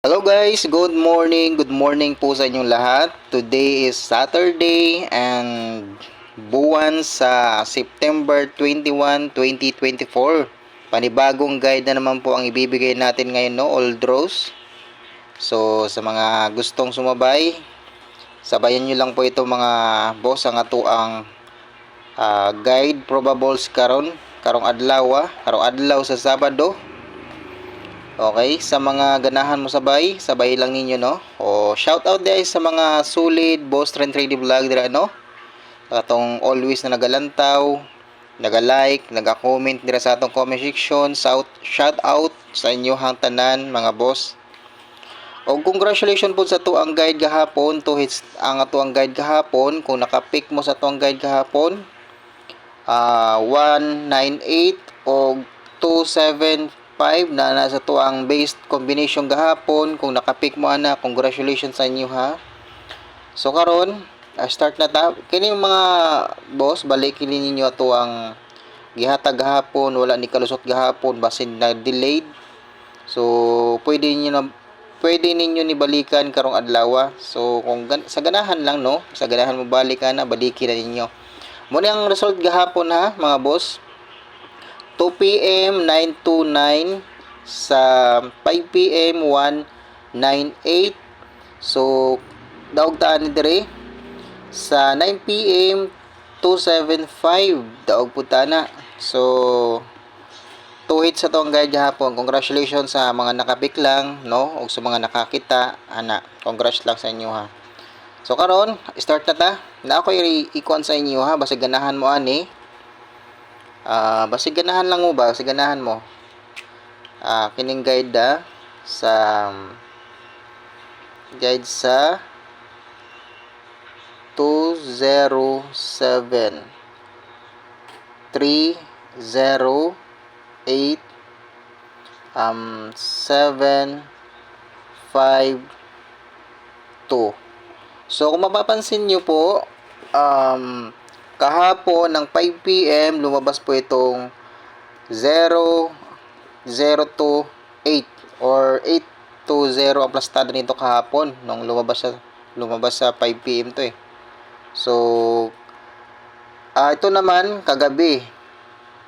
Hello guys, good morning. Good morning po sa inyong lahat. Today is Saturday and buwan sa September 21, 2024. Panibagong guide na naman po ang ibibigay natin ngayon no, Old Rose. So sa mga gustong sumabay, sabayan nyo lang po ito mga boss ang ato ang ah, guide probables karon karong adlaw, ah, karong adlaw sa Sabado. Okay, sa mga ganahan mo sabay, sabay lang ninyo no. O shout out guys sa mga solid boss trend trading vlog dira no. Atong always na nagalantaw, naga-like, naga-comment dira sa atong comment section. Shout, shout out sa inyo hang tanan mga boss. O congratulations po sa to ang guide gahapon to hits ang ato ang guide gahapon kung naka-pick mo sa to ang guide gahapon. Ah 198 o 275 na nasa to ang based combination gahapon. Kung naka-pick mo ana congratulations sa inyo ha? So karon ah, start na ta. Kini mga boss balikin ninyo ato ang gihatag gahapon. Wala ni kalusot gahapon basin na delayed. So pwede niyo na pwede ninyo ni balikan karong adlaw so kung gan- sa ganahan lang no? Sa ganahan mo balikan na balikin na ninyo. Mo ang result gahapon ha mga boss 2 p.m. 929 sa 5 p.m. 198 so daog taan ni dire. Sa 9 p.m. 275 daog putana so two hits sa tong guide gahapon congratulations sa mga nakapik lang no? Ug sa mga nakakita ana. Congrats lang sa inyo ha. So karon start na ta. Na ako i-ikuan sa inyo ha? Basta ganahan mo ani Ah, basta ganahan lang mo ba? Basta ganahan mo. Ah, kining guide da sa guide sa 207 308 um 7 5 2 So kung mapapansin nyo po um kahapon ng 5 p.m. lumabas po itong 0 0 to 8 or 8 to 0 ang plastado nito kahapon nung lumabas sa lumabas sa 5 p.m. to eh. So ah ito naman kagabi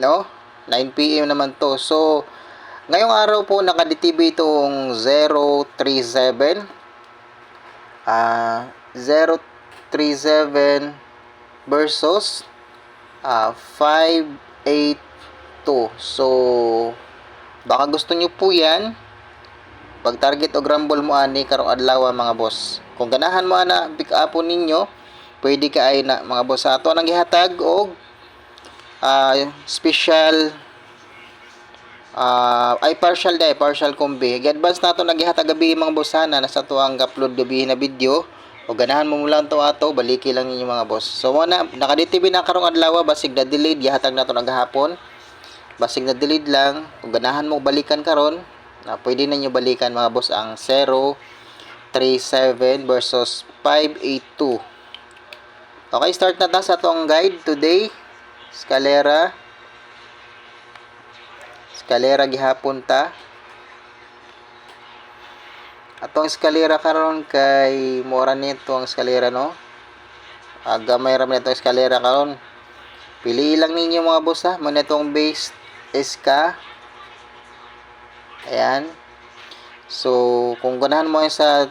no 9 p.m. naman to. So ngayong araw po naka-DTB itong 037 ah 037 versus uh, 582. So, baka gusto nyo po yan. Pag target o grumble mo ani karong adlaw mga boss. Kung ganahan mo ana pick up ninyo, pwede ka ay na mga boss ato nang gihatag og uh, special uh, ay partial day, partial kombi. Gi-advance nato nagihatag gabi mga boss sana nasa to ang upload gabi na video o ganahan mo lang to ato baliki lang ninyo mga boss. So mo na naka-DTV na karong adlaw basig na delayed gihatag nato nagahapon basig na delayed lang kung ganahan mo balikan karon na pwede na nyo balikan mga boss ang 037 versus 582 okay start na ta sa atong guide today. Escalera escalera gihapon ta atong eskalera karon kay mura nito ang eskalera no? Aga may ram nito eskalera karon. Pili lang ninyo mga boss ha? Mo nitong base SK ayan. So kung ganahan mo sa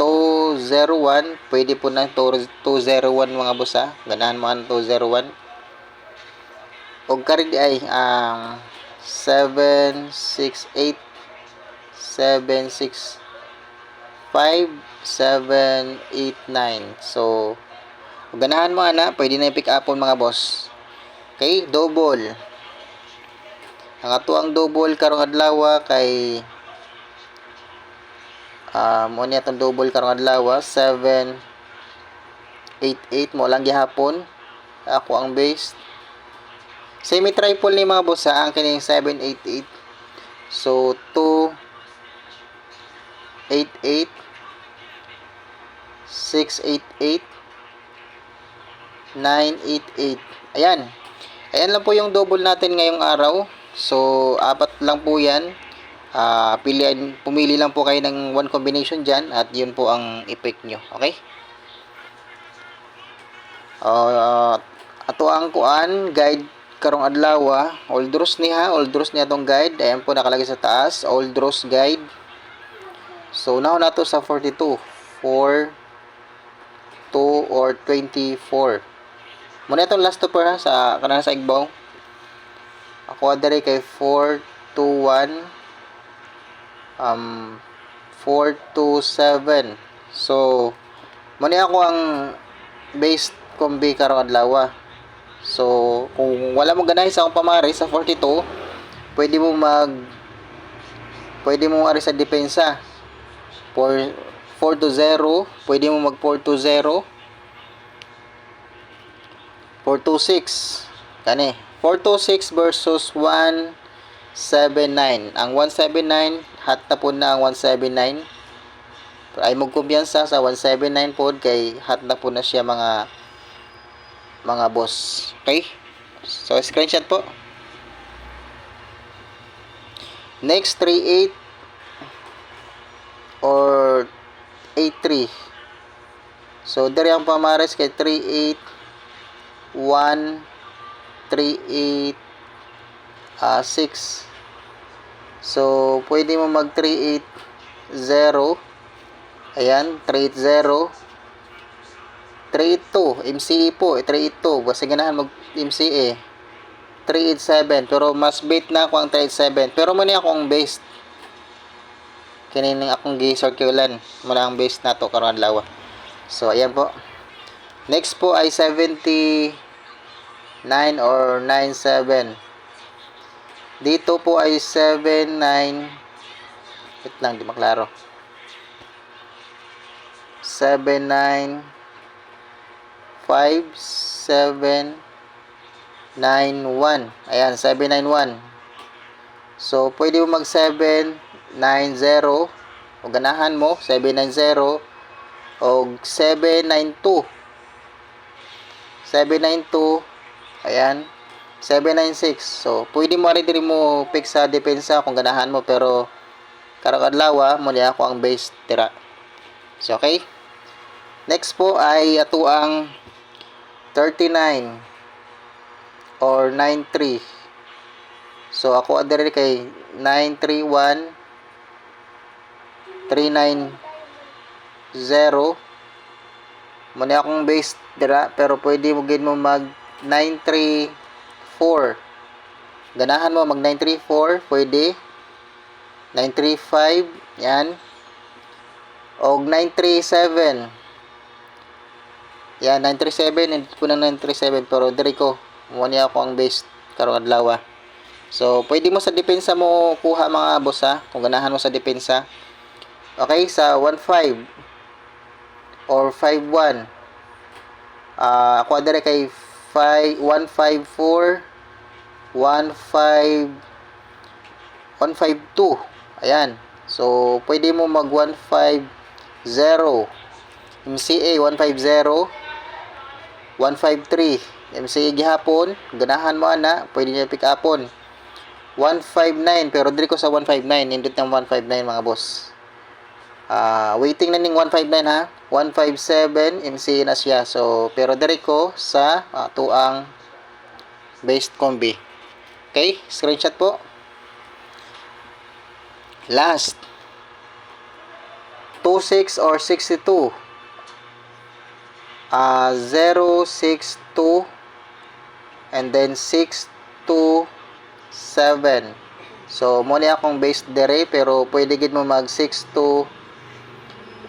201 pwede po ng 201 mga boss ha? Ganahan mo ang 201 og karig ay ang um, 768 76 5, 7, 8, 9. So, ganahan mo ana, pwede na i-pick upon mga boss. Okay, double. Ang ato ang double karong adlaw kay um uh, niya atong double karong adlaw 7 8 8 mo lang gihapon. Ako ang base. Semi triple ni mga boss ha, ang kining 788. So 2 88 688 988 ayan ayan lang po yung double natin ngayong araw so apat lang po yan Ah, piliin, pumili lang po kayo ng one combination dyan at yun po ang effect nyo. Okay? Uh, ato ang kuan guide karong adlaw ah. Old Ross ni ha, Old Ross niya tong guide. Ayan po nakalagay sa taas, Old Ross guide. So now na to sa 42, 4 2 or 24. Muna itong last two per ha, sa kanang sa igbaw. Ako adere kay 4 2 1 um 427 so mani ako ang base kombi karong adlaw so kung wala mo ganahin sa akong pamari sa 42 pwede mo mag pwede mo ari sa depensa 4 4 to 0 pwede mo mag 4 to 0 4 to 6 kani. 4 to 6 versus 179 ang 179 hat na po na ang 179 ay magkumbiyansa sa 179 po kay hat na po na siya mga mga boss. Okay? So screenshot po. Next 38 or 83 so dari ang pamares kay 38 1 38 ah 6 So, pwede mo mag 380. Ayan, 380. 382. MCE po. Eh, 382. Kasi ganahan mag MCE. 387. Pero mas bait na ako ang 387. Pero muna ako ang base. Kinining akong gi-circulan. Muna ang base na to karon adlaw. So, ayan po. Next po ay 79 or 97. Dito po ay 7, 9, wait lang, di maklaro. 7, 9, 5, 7, 9, 1. Ayan, 7, 9, 1. So, pwede mo mag 7, 9, 0. O ganahan mo, 7, 9, 0. O 7, 9, 2. 7, 9, 2. Ayan. 796. So, pwede mo rin din mo pick sa depensa kung ganahan mo pero karong adlaw mo niya ako ang base tira. So, okay. Next po ay ato ang 39 or 93. So, ako adere kay 931 390 mo niya akong base tira pero pwede mo gid mo mag 93 934. Ganahan mo mag 934, pwede. 935, yan. O 937. Yan, 937, hindi ko na 937, pero diri ko, muna ako ang base karong adlaw. So, pwede mo sa depensa mo kuha mga boss ha, kung ganahan mo sa depensa. Okay, sa 15 or 51. Ah, uh, ako adere kay 5 154 15 152 ayan. So pwede mo mag 150 MCA 150 153 MCA gihapon. Ganahan mo ana. Pwede niya pick upon 159 pero diri ko sa 159 indot ng 159 mga boss uh, waiting na ning 159 ha 157 MCA na siya so pero diri ko sa uh, tuang based combi Okay, screenshot po. Last. 26 or 62. Uh, 062 and then 627. So, muna akong base dire pero pwede gid mo mag 62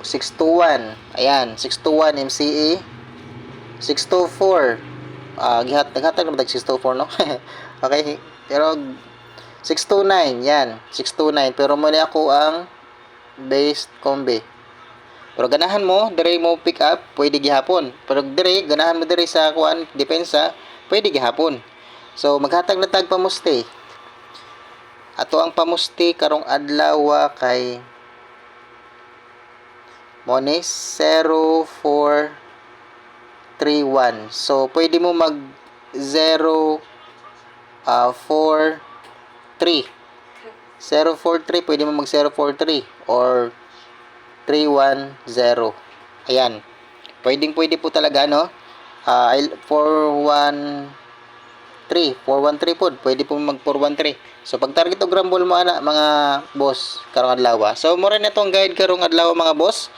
621. Ayan, 621 MCE. 624. Ah, uh, gihat naghatag na 624 no. okay, pero 629, yan. 629. Pero muli ako ang base combi. Pero ganahan mo, dire mo pick up, pwede gihapon. Pero dire, ganahan mo dire sa kuan depensa, pwede gihapon. So maghatag na tag pamusti. Ato ang pamusti karong adlaw kay Mones 0431. So, pwede mo mag 0 uh, 4 043 pwede mo mag 043 or 310. Ayan. Pwedeng pwede po talaga no. Ah, uh, 410 3, 413 po, pwede po mag 413. So pag target og rumble mo ana mga boss karong adlaw. Ah. So mo rin itong guide karong adlaw mga boss.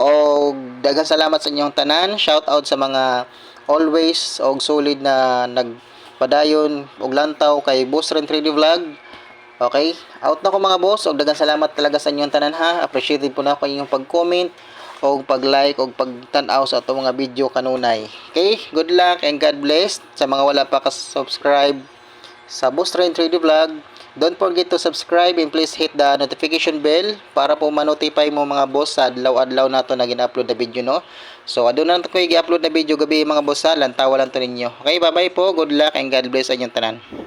O daghang salamat sa inyong tanan. Shout out sa mga always og solid na nagpadayon og lantaw kay Boss Ren 3D Vlog. Okay? Out na ko mga boss. Og daghang salamat talaga sa inyong tanan ha. Appreciated po na ako inyong pag-comment og pag-like og pag-tan-aw sa atong mga video kanunay. Okay? Good luck and God bless sa mga wala pa ka-subscribe sa Boss Ren 3D Vlog. Don't forget to subscribe and please hit the notification bell para po ma-notify mo mga boss sa adlaw-adlaw nato na gina-upload na video no. So aduna na ko i-upload na video gabi mga boss ha. Lantawa lang to ninyo. Okay, bye-bye po. Good luck and God bless sa inyong tanan.